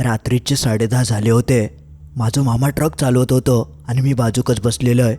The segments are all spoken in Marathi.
रात्रीचे साडेदहा झाले होते. माझं मामा ट्रक चालवत होतो आणि मी बाजूकच बसलेलो आहे.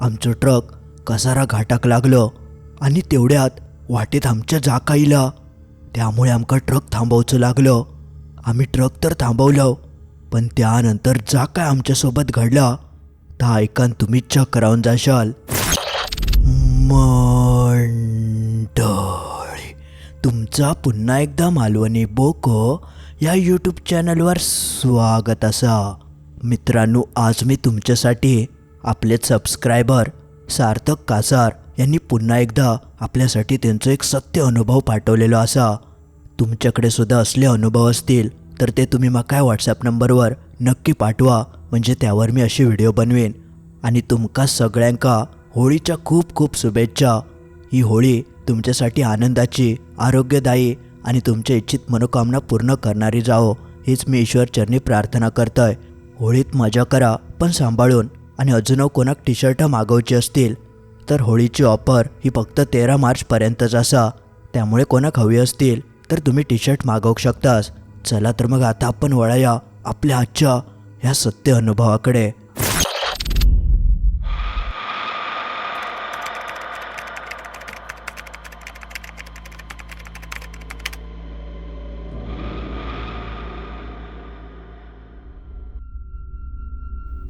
आमचं ट्रक कसारा घाटाक लागलं आणि तेवढ्यात वाटेत आमच्या जाका इला त्यामुळे आमका ट्रक थांबवचं लागलं. आम्ही ट्रक तर थांबवलं पण त्यानंतर जा काय आमच्यासोबत घडला. ता ऐकान तुम्ही चक राहून जाशाल. मंडळी तुमचा पुन्हा एकदा मालवणी बोको या यूट्यूब चॅनलवर स्वागत असा. मित्रांनो आज मी तुमच्यासाठी आपले सबस्क्रायबर सार्थक कासार यांनी पुन्हा एकदा आपल्यासाठी त्यांचा एक सत्य अनुभव पाठवलेला असा. तुमच्याकडे सुद्धा असले अनुभव असतील तर ते तुम्ही मग काय व्हॉट्सॲप नंबरवर नक्की पाठवा म्हणजे त्यावर मी अशी व्हिडिओ बनवेन. आणि तुमका सगळ्यांका होळीच्या खूप खूप शुभेच्छा. ही होळी तुमच्यासाठी आनंदाची आरोग्यदायी आणि तुमच्या इच्छित मनोकामना पूर्ण करणारी जाओ हीच मी ईश्वर चरणी प्रार्थना करतोय. होळीत मजा करा पण सांभाळून. आणि अजून कोणाक टी शर्ट मागवची असतील तर होळीची ऑफर ही फक्त तेरा मार्चपर्यंतच असा. त्यामुळे कोणाक हवी असतील तर तुम्ही टी शर्ट मागवू शकतास. चला तर मग आता आपण वळाया आपल्या आजच्या ह्या सत्य अनुभवाकडे.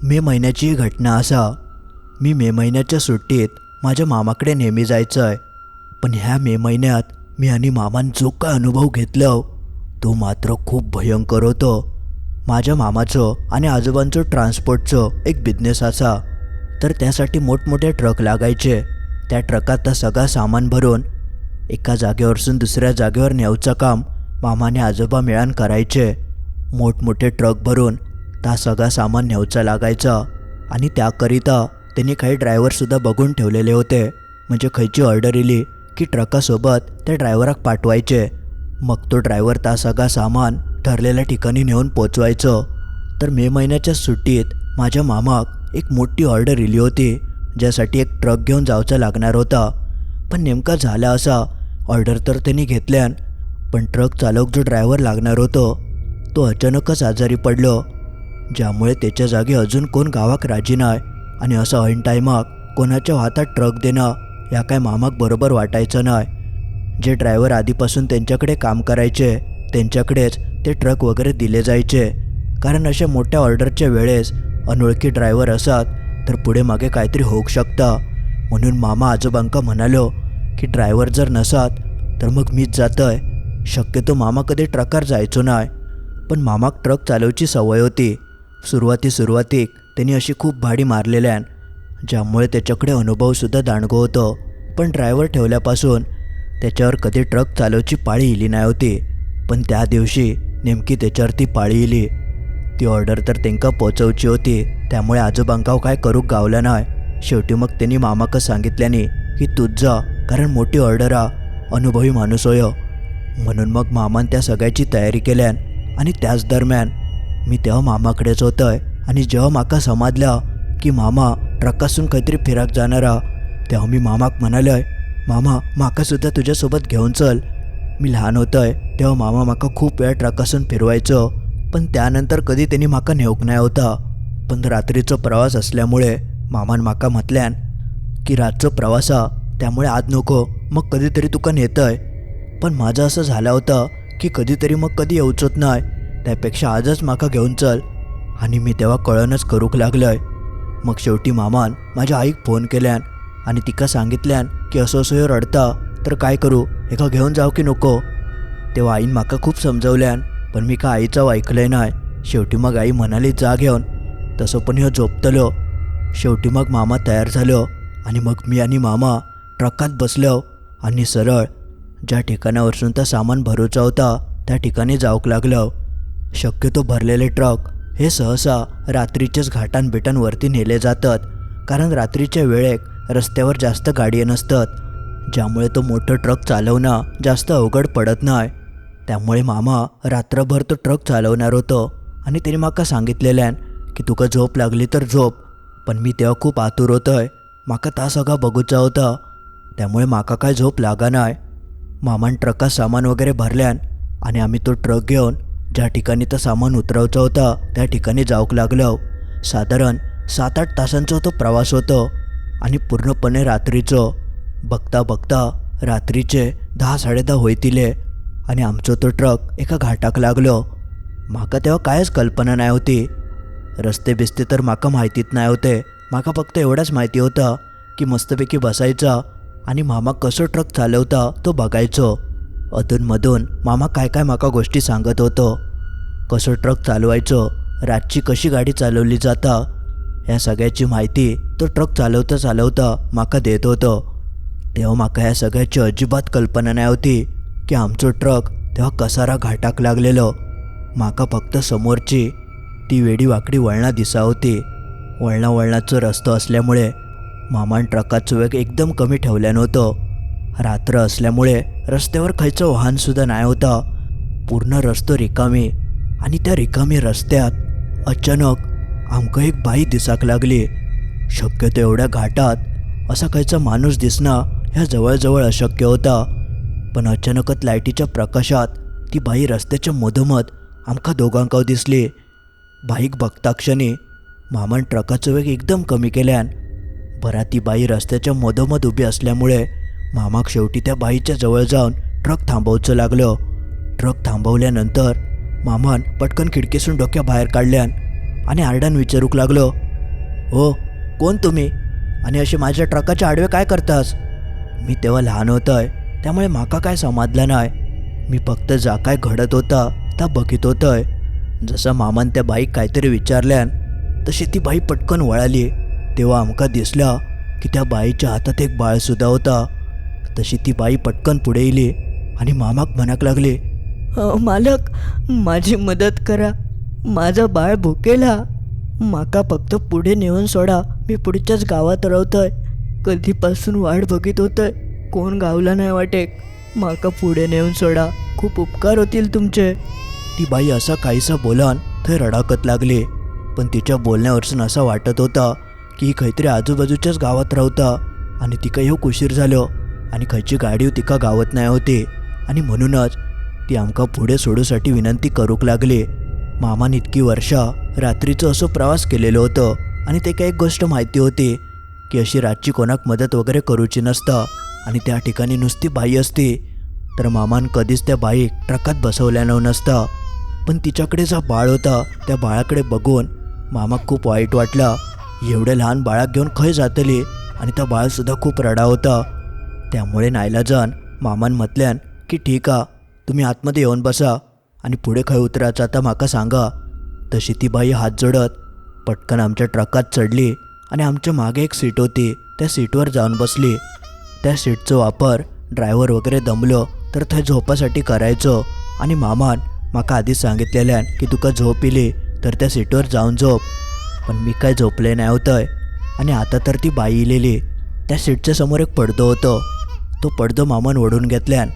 मे महिन्याची घटना असा. मी मे महिन्याच्या सुट्टीत माझ्या मामाकडे नेहमी जायचं आहे पण ह्या मे महिन्यात मी आणि मामान जो काय अनुभव घेतला तो मात्र खूप भयंकर होतो. माझ्या मामाचं आणि आजोबांचं ट्रान्सपोर्टचं एक बिझनेस असा. तर त्यासाठी मोठमोठे ट्रक लागायचे. त्या ट्रकात तर सगळा सामान भरून एका जागेवरसून दुसऱ्या जागेवर न्यावचं काम मामाने आजोबा मिळान करायचे. मोठमोठे ट्रक भरून त्या सगळा सामान न्यायचा लागायचा. आणि त्याकरिता त्यांनी काही ड्रायव्हरसुद्धा बघून ठेवलेले होते. म्हणजे खयची ऑर्डर इली की ट्रकासोबत त्या ड्रायव्हराक पाठवायचे. मग तो ड्रायव्हर त्या सगळा सामान ठरलेल्या ठिकाणी नेऊन पोचवायचं. तर मे महिन्याच्या सुट्टीत माझ्या मामाक एक मोठी ऑर्डर इली होती ज्यासाठी एक ट्रक घेऊन जावचा लागणार होता. पण नेमका झाला असा ऑर्डर तर त्यांनी घेतल्यान पण ट्रक चालक जो ड्रायव्हर लागणार होतो तो अचानकच आजारी पडलो. ज्यामुळे त्याच्या जागी अजून कोण गावाक राजी नाही आणि असं ऐन टायमाक कोणाच्या हातात ट्रक देणं या काय मामाक बरोबर वाटायचं नाही जे ड्रायव्हर आधीपासून त्यांच्याकडे काम करायचे त्यांच्याकडेच ते ट्रक वगैरे दिले जायचे. कारण अशा मोठ्या ऑर्डरच्या वेळेस अनोळखी ड्रायव्हर असतात तर पुढे मागे काहीतरी होऊ शकता. म्हणून मामा आजोबांका म्हणालो की ड्रायव्हर जर नसात तर मग मीच जातोय. शक्यतो मामा कधी ट्रकार जायचो नाही पण मामाक ट्रक चालवची सवय होती. सुरुवाती सुरुवातीक त्यांनी अशी खूप भाडी मारलेल्यान ज्यामुळे त्याच्याकडे अनुभवसुद्धा दांडगो होतो. पण ड्रायव्हर ठेवल्यापासून त्याच्यावर कधी ट्रक चालवची पाळी इली नाही होती. पण त्या दिवशी नेमकी त्याच्यावर ती पाळी इली. ती ऑर्डर तर त्यांका पोचवची होती त्यामुळे आजोबांकाव काय करूक गावला नाही शेवटी मग त्यांनी मामाक सांगितल्याने की तूच जा कारण मोठी ऑर्डर हा अनुभवी माणूस होय. म्हणून मग मामान त्या सगळ्याची तयारी केल्यान आणि त्याच दरम्यान मी तेव्हा मामाकडेच होतोय. आणि जेव्हा माका समजलं की मामा ट्रकासून काहीतरी फिराक जाणारा तेव्हा मी मामाक म्हणालोय मामा माका सुद्धा तुझ्यासोबत घेऊन चल. मी लहान होतोय तेव्हा मामा माका खूप वेळ ट्रकासून फिरवायचं. पण त्यानंतर कधी त्यांनी माका नेऊक नाही होता. पण रात्रीचा प्रवास असल्यामुळे मामान माका म्हटल्यान की रातचं प्रवासा त्यामुळे आज नको मग कधीतरी तुका नेतंय. पण माझं असं झालं होतं की कधीतरी मग कधी येऊचत नाही त्यापेक्षा आजच माका घेऊन चल. आणि मी तेव्हा कळणच करूक लागलंय. मग शेवटी मामान माझ्या आईक फोन केल्यान आणि तिका सांगितल्यान की असं असं ह्यो रडता तर काय करू? एका घेऊन जाऊ की नको? तेव्हा आईन माका खूप समजवल्यान पण मी का आईचं ऐकलंय नाही शेवटी मग आई म्हणाली जा घेऊन. तसं पण ह्यो झोपतलो. शेवटी मग मामा तयार झालो आणि मग मी आणि मामा ट्रकात बसलो आणि सरळ ज्या ठिकाणावरसून त्या सामान भरूचा होता त्या ठिकाणी जाऊक लागलं. शक्यतो भरलेले ट्रक हे सहसा रात्रीच्याच घाटान बिटांवरती नेले जातात कारण रात्रीच्या वेळेक रस्त्यावर जास्त गाडी नसतात ज्यामुळे तो मोठं ट्रक चालवणं जास्त अवघड पडत नाही. त्यामुळे मामा रात्रभर तो ट्रक चालवणार होतो आणि त्याने माका सांगितलेल्यान की तुका झोप लागली तर झोप पण मी तेव्हा खूप आतुर होतोय माका ता सगळा बघूचा होता त्यामुळे माका काय झोप लागा नाही मामान ट्रकात सामान वगैरे भरल्यान आणि आम्ही तो ट्रक घेऊन ज्या ठिकाणी तर सामान उतरवचा होता त्या ठिकाणी जाऊक लागलं. साधारण सात आठ तासांचा तो प्रवास होतो आणि पूर्णपणे रात्रीचं. बघता बघता रात्रीचे दहा साडेदहा होईतिले आणि आमचो तो ट्रक एका घाटाक लागलो. माका तेव्हा कायच कल्पना नाही होती. रस्ते बिस्ते तर माका माहितीत नाही होते. माका फक्त एवढंच माहिती होतं की मस्तपैकी बसायचा आणि मामा कसं ट्रक चालवता तो बघायचो. अधूनमधून मामा काय काय माका गोष्टी सांगत होतो. कसं ट्रक चालवायचो रातची कशी गाडी चालवली जाता ह्या सगळ्याची माहिती तो ट्रक चालवता चालवता माका देत होतो. तेव्हा माका ह्या सगळ्याची अजिबात कल्पना नाही होती की आमचो ट्रक तेव्हा कसारा घाटाक लागलेलो. माका फक्त समोरची ती वेडी वाकडी वळणा दिसा होती. वळणा वळणाचं रस्तो असल्यामुळे मामान ट्रकाचं वेग एकदम कमी ठेवल्या नव्हतं. रात्र असल्यामुळे रस्त्यावर खायचं वाहनसुद्धा नाही होता. पूर्ण रस्तो रिकामी आणि त्या रिकामी रस्त्यात अचानक आमका एक बाई दिसाक लागली. शक्यतो एवढ्या घाटात असा खयचा माणूस दिसणं ह्या जवळजवळ अशक्य होता. पण अचानकच लाईटीच्या प्रकाशात ती बाई रस्त्याच्या मधोमध आमका दोघांकाव दिसली. बाईक बघता क्षणी मामान ट्रकाचं वेग एकदम कमी केल्यान बरा ती बाई रस्त्याच्या मधोमध उभी असल्यामुळे मामाक शेवटी त्या बाईच्या जवळ जाऊन ट्रक थांबवचं लागलं. ट्रक थांबवल्यानंतर मामान पटकन खिडकीसून डोक्या बाहेर काढल्यान आणि आरडान विचारूक लागलो हो कोण तुम्ही? आणि असे माझ्या ट्रकाच्या आडवे काय करतास? मी तेव्हा लहान होतंय त्यामुळे माका काय समजलं नाही. मी फक्त जा काय घडत होता त्या बघित होतंय. जसं मामान त्या बाईक काहीतरी विचारल्यान तशी ती बाई पटकन वळाली. तेव्हा आमका दिसला की त्या बाईच्या हातात एक बाळसुद्धा होता. तशी ती बाई पटकन पुढे येली आणि मामाक म्हणाक लागली मालक माझी मदत करा. माझा बाळ भुकेला. माका फक्त पुढे नेऊन सोडा. मी पुढच्याच गावात रवतोय. कधीपासून वाट बघित होतंय. कोण गावला नाही वाटेक. माका पुढे नेऊन सोडा. खूप उपकार होतील तुमचे. ती बाई असा काहीसा बोलान थंय रडाकत लागली. पण तिच्या बोलण्यावरसून असा वाटत होता की ही खैतरी आजूबाजूच्याच गावात राहता आणि तिका येऊक उशीर झालं. आणि खयची गाडी तिका गावत नाही होती. आणि म्हणूनच ती आमका पुढे सोडूसाठी विनंती करूक लागली. मामान इतकी वर्षा रात्रीचं असं प्रवास केलेलं होतं आणि ते एक गोष्ट माहिती होती की अशी रातची कोणाक मदत वगैरे करूची नसता आणि त्या ठिकाणी नुसती बाई असती. तर मामान कधीच त्या बाईक ट्रकात बसवल्यानं नसता. पण तिच्याकडे जो बाळ होता त्या बाळाकडे बघून मामा खूप वाईट वाटला. एवढ्या लहान बाळाक घेऊन खय जातली? आणि त्या बाळसुद्धा खूप रडा होता. त्यामुळे नाईलाजान मामान म्हटल्यान की ठीक आ तुम्ही आतमध्ये येऊन बसा आणि पुढे खंय उतरायचं आता माका सांगा. तशी ती बाई हात जोडत पटकन आमच्या ट्रकात चढली आणि आमच्या मागे एक सीट होती. त्या सीटवर जाऊन बसली. त्या सीटचा वापर ड्रायव्हर वगैरे दमलो तर थंय झोपासाठी करायचो आणि मामान माका आधीच सांगितलेल्यान की तुका झोप इली तर त्या सीटवर जाऊन झोप. पण मी काय झोपले नाही होतंय आणि आता तर ती बाई इलेली त्या सीटच्या समोर एक पडदो होतो. तो पडदो मामान ओढून घेतल्यान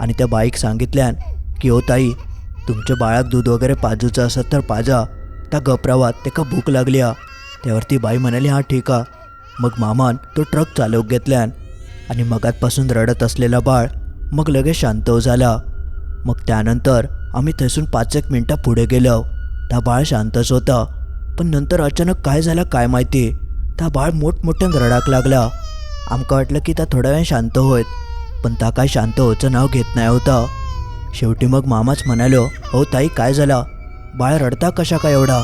आणि त्या बाईक सांगितल्यान की हो ताई तुमच्या बाळाक दूध वगैरे पाजूचं असत तर पाजा. त्या गपरावात तेका भूक लागली हा त्यावर ती बाई म्हणाली हा ठीक आ. मग मामान तो ट्रक चालवूक घेतल्यान आणि मगातपासून रडत असलेला बाळ मग लगेच शांत झाला. मग त्यानंतर आम्ही थैसून पाच एक मिनटं पुढे गेलो. त्या बाळ शांतच होता. पण नंतर अचानक काय झालं काय माहिती? त्या बाळ मोठमोठ्यानं रडाक लागला. आमकां वाटलं की त्या थोड्या वेळ शांत होत पण त्या काय शांत होचं नाव घेत नाही होता शेवटी मग मामाच म्हणालो हो ताई काय झाला? बाळ रडता कशा काय एवढा?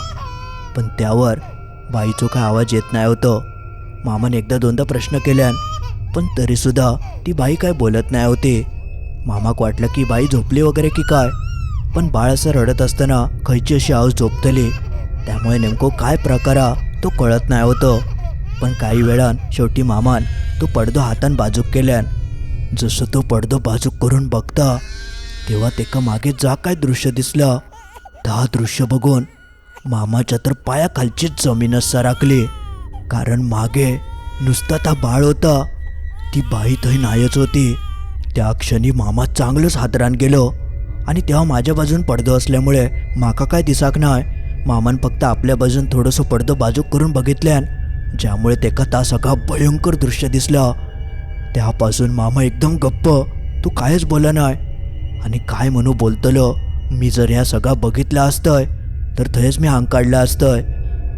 पण त्यावर बाईचो काय आवाज येत नाही होतो मामाने एकदा दोनदा प्रश्न केल्यान पण तरीसुद्धा ती बाई काय बोलत नाही होती मामाक वाटलं की बाई झोपली वगैरे की काय? पण बाळ असं रडत असताना खयची अशी आवाज झोपतली. त्यामुळे नेमकं काय प्रकार तो कळत नाही होतं पण काही वेळान शेवटी मामान तो पडदो हातान बाजूक केल्यान. जसं तो पडदो बाजूक करून बघता तेव्हा तेका मागे जा काय दृश्य दिसलं. त्या दृश्य बघून मामाच्या तर पायाखालचीच जमीनच सराकली कारण मागे नुसता ता बाळ होता. ती बाई थंय नायच होती. त्या क्षणी मामा चांगलंच हादरान गेलो. आणि तेव्हा माझ्या बाजून पडदो असल्यामुळे माका काय दिसाक नाय. मामान फक्त आपल्या बाजून थोडंसं पडदो बाजूक करून बघितल्यान ज्यामुळे तेका ता सगळा भयंकर दृश्य दिसला. त्यापासून मामा एकदम गप्प तू कायच बोला नाय? आणि काय म्हणू बोलतलो मी जर ह्या सगळा बघितला असतंय तर थंयच मी हांग काढला असतंय.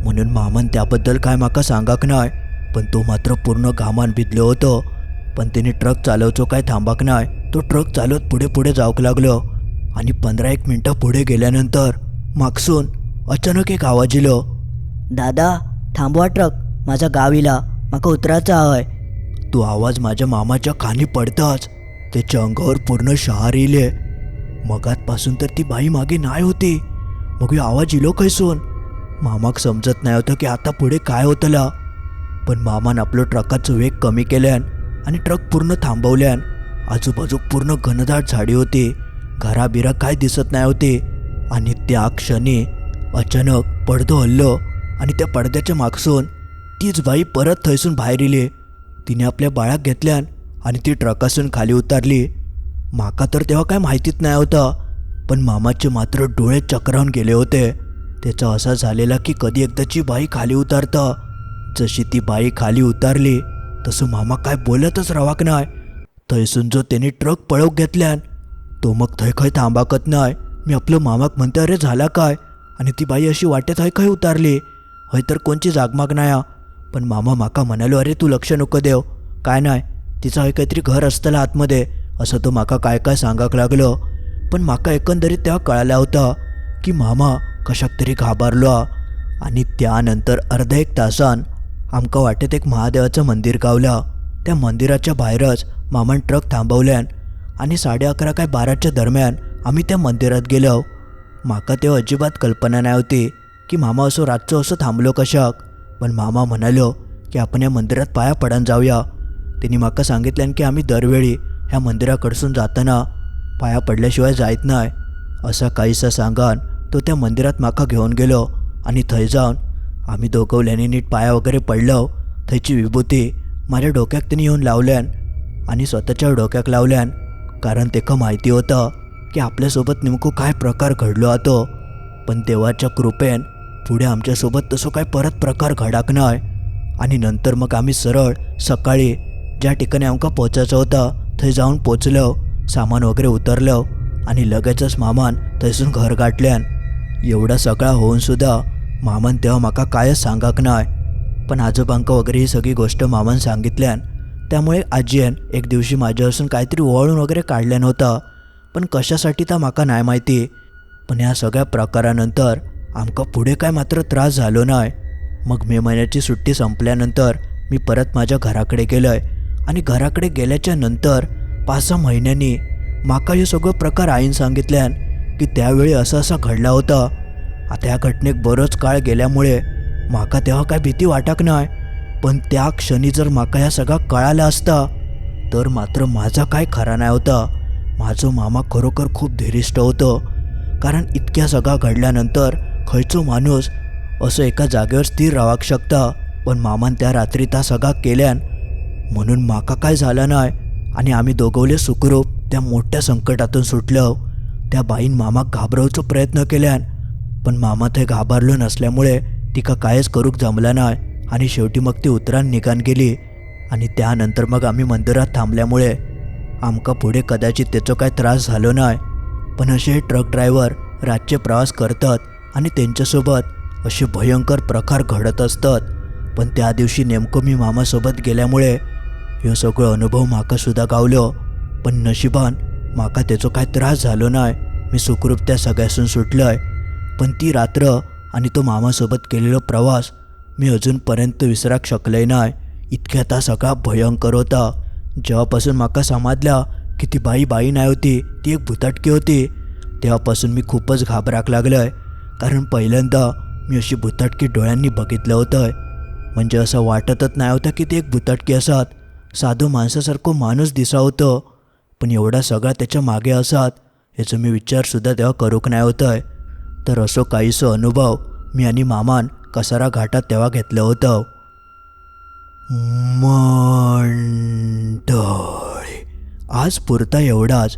म्हणून मामान त्याबद्दल काय म्हाका सांगाक नाय पण तो मात्र पूर्ण घामान भिजलो होतो. पण त्याने ट्रक चालवचो काय थांबाक नाय तो ट्रक चालवत पुढे पुढे जाऊक लागलो. आणि पंधरा एक मिनटं पुढे गेल्यानंतर मागसून अचानक एक आवाज इलो दादा थांबवा ट्रक. माझा गावीला माका उतरायचा हय तो आवाज माझ्या मामाच्या कानी पडताच. त्याच्या अंगावर पूर्ण शहार येले मगातपासून तर ती बाई मागे नाही होती. मग ह्यो आवाज इलो खैसून मामाक समजत नाही होतं की आता पुढे काय होतला. पण मामान आपलं ट्रकाचं वेग कमी केल्यान आणि ट्रक पूर्ण थांबवल्यान आजूबाजू पूर्ण घनदाट झाडी होती. घराबिरा काय दिसत नाही होते. आणि त्या क्षणी अचानक पडदो हल्लो आणि त्या पडद्याच्या मागसून तीच बाई परत थंयसून बाहेर येली. तिने आपल्या बाळाक घेतल्यान आणि ती ट्रकासून खाली उतारली. माका तर तेव्हा काय माहितीच नाही होतं पण मामाचे मात्र डोळे चक्रावून गेले होते. त्याचा असा झालेला की कधी एकदाची बाई खाली उतारतं जशी ती बाई खाली उतारली तसं मामा काय बोलतच रावाक नाय थंयसून जो त्याने ट्रक पळवूक घेतल्यान तो मग थंय खंय थांबाकत नाय मी आपलं मामाक म्हणते अरे झाला काय? आणि ती बाई अशी वाटेत हय खंय उतारली. हय तर कोणची जागमाग नाही पण मामा माका म्हणालो अरे तू लक्ष नको देव काय नाही तिचं हे काहीतरी घर असतलं आतमध्ये असं तो माका काय काय सांगाक लागलो. पण माका एकंदरीत तेव्हा कळालं होतं की मामा कशाक तरी घाबरलो. आणि त्यानंतर अर्धा एक तासान आमका वाटेत एक महादेवाचं मंदिर गावलं. त्या मंदिराच्या बाहेरच मामान ट्रक थांबवल्यान आणि साडे अकरा काय बाराच्या दरम्यान आम्ही त्या मंदिरात गेलो. माका तेव्हा अजिबात कल्पना नाही होती की मामा असो रातचो असो थांबलो कशाक. पण मामा म्हणालो की आपण या मंदिरात पाया पडान जाऊया. त्यांनी माका सांगितल्यान की आम्ही दरवेळी ह्या मंदिराकडसून जाताना पाया पडल्याशिवाय जायत नाही असा काहीसा सांगान तो त्या मंदिरात माका घेऊन गेलो आणि थंय जाऊन आम्ही दोघवल्याने नीट पाया वगैरे पडलो. थंयची विभूती माझ्या डोक्यात त्यांनी येऊन लावल्यान आणि स्वतःच्या डोक्याक लावल्यान कारण तेका माहिती होतं की आपल्यासोबत नेमकं काय प्रकार घडलो आतो. पण देवाच्या कृपेन पुढे आमच्यासोबत तसं काय परत प्रकार घडाक नाय आणि नंतर मग आम्ही सरळ सकाळी ज्या ठिकाणी आमकां पोचायचं होता थंय जाऊन पोचलो सामान वगैरे उतरलं आणि लगेचच मामान थंयसून घर गाठल्यान एवढा सगळा होऊनसुद्धा मामान तेव्हा म्हाका कायच सांगाक नाय. पण आजोबांका वगैरे ही सगळी गोष्ट मामान सांगितल्यान त्यामुळे आजीयन एक दिवशी माझ्यापासून काहीतरी वळून वगैरे काढल्यान होता. पण कशासाठी तर म्हाका नाही माहिती. पण ह्या सगळ्या प्रकारानंतर आमका पुढे काय मात्र त्रास झालो नाय. मग मे महिन्याची सुट्टी संपल्यानंतर मी परत माझ्या घराकडे गेलोय. आणि घराकडे गेल्याच्यानंतर पाच सहा महिन्यांनी माका हे सगळं प्रकार आईन सांगितल्यान की त्यावेळी असं असं घडला होता. आता ह्या घटनेक बरोच काळ गेल्यामुळे माका तेव्हा काय भीती वाटक नाय. पण त्या क्षणी जर माका ह्या सगळा कळाला असता तर मात्र माझा काय खरा नाही होता. माझं मामा खरोखर खूप धीरिष्ट होतं. कारण इतक्या सगळा घडल्यानंतर खंयचो माणूस असं एका जागेवर स्थिर रावाक शकता पण मामान त्या रात्री त्या सगळा केल्यान म्हणून माका काय झालं नाय आणि आम्ही दोघवले सुखरूप त्या मोठ्या संकटातून सुटलो त्या बाईन मामाक घाबरवचो प्रयत्न केल्यान पण मामा थंय घाबरलो नसल्यामुळे तिका कायच करूक जमला नाय आणि शेवटी मग ती उतरान निघान गेली आणि त्यानंतर मग आम्ही मंदिरात थांबल्यामुळे आमका पुढे कदाचित त्याचो काय त्रास झालो नाही पण असे ट्रक ड्रायव्हर रातचे प्रवास करतात आणि त्यांच्यासोबत असे भयंकर प्रकार घडत असतात. पण त्या दिवशी नेमकं मी मामासोबत गेल्यामुळे ह्यो सगळो अनुभव म्हाका सुद्धा गावलो. पण नशिबान म्हाका त्याचो काय त्रास झालो नाही. मी सुखरूप त्या सगळ्यासून सुटलंय. पण ती रात्र आणि तो मामासोबत केलेलो प्रवास मी अजूनपर्यंत विसराक शकले नाही. इतक्या ता सगळा भयंकर होता. जेव्हापासून म्हाका समाजला की ती बाई बाई नाही होती ती एक भुताटकी होती. तेव्हापासून मी खूपच घाबराक लागलोय. कारण पहिल्यांदा मी अशी भुताटकी डोळ्यांनी बघितलं होतं. म्हणजे असं वाटतच नाही होतं की ते एक भुताटकी असत. साधू माणसासारखं माणूस दिसा होतं. पण एवढा सगळा त्याच्यामागे असत ह्याचं मी विचारसुद्धा तेव्हा करूक नाही होतं तर असो काहीसो अनुभव मी आणि मामान कसारा घाटात तेव्हा घेतलं होतं. मंडळी आज पुरता एवढाच.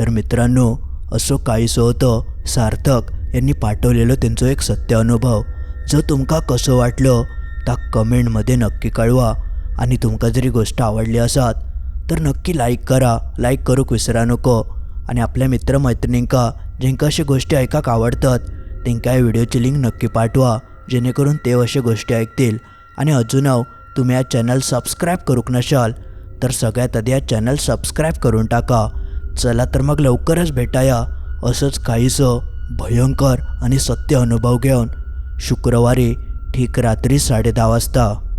तर मित्रांनो असो काहीसं होतं सार्थक यांनी पाठवलेलो त्यांचो एक सत्य अनुभव. जो तुमका कसं वाटलं ता कमेंटमध्ये नक्की कळवा. आणि तुमका जरी गोष्ट आवडली असात तर नक्की लाईक करा. लाईक करूक विसरा नको. आणि आपल्या मित्रमैत्रिणींका जेंका अशा गोष्टी ऐकाक आवडतात तेंका या व्हिडिओची लिंक नक्की पाठवा. जेणेकरून ते अशा गोष्टी ऐकतील. आणि अजून तुम्ही हा चॅनल सबस्क्राईब करूक नशाल तर सगळ्यात आधी हा चॅनल सबस्क्राईब करून टाका. चला तर मग लवकरच भेटाया. असंच काहीसं. भयंकर आणि सत्य अनुभव घेऊन शुक्रवारी ठीक रात्री साडे वाजता